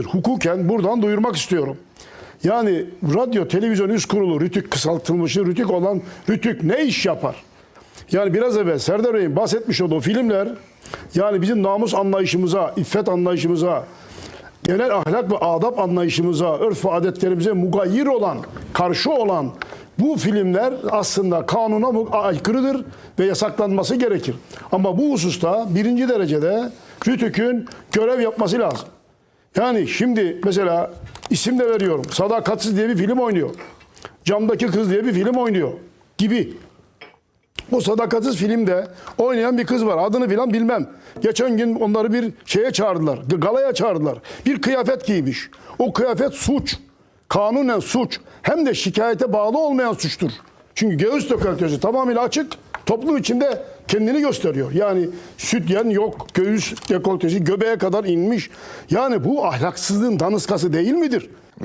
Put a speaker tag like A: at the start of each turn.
A: Hukuken buradan duyurmak istiyorum. Yani radyo televizyon üst kurulu rütük kısaltılmışı rütük olan rütük ne iş yapar? Yani biraz evvel Serdar Bey'in bahsetmiş olduğu filmler yani bizim namus anlayışımıza, iffet anlayışımıza, genel ahlak ve adap anlayışımıza, örf ve adetlerimize mugayir olan, karşı olan bu filmler aslında kanuna aykırıdır ve yasaklanması gerekir. Ama bu hususta birinci derecede RTÜK'ün görev yapması lazım. Yani şimdi mesela isim de veriyorum. Sadakatsiz diye bir film oynuyor. Camdaki Kız diye bir film oynuyor gibi. O sadakatsiz filmde oynayan bir kız var. Adını filan bilmem. Geçen gün onları bir şeye çağırdılar. Galaya çağırdılar. Bir kıyafet giymiş. O kıyafet suç. Kanunen suç. Hem de şikayete bağlı olmayan suçtur. Çünkü göğüs dekoltesi tamamıyla açık. Toplum içinde kendini gösteriyor. Yani sütyen yok, göğüs dekoltesi göbeğe kadar inmiş. Yani bu ahlaksızlığın danışkası değil midir?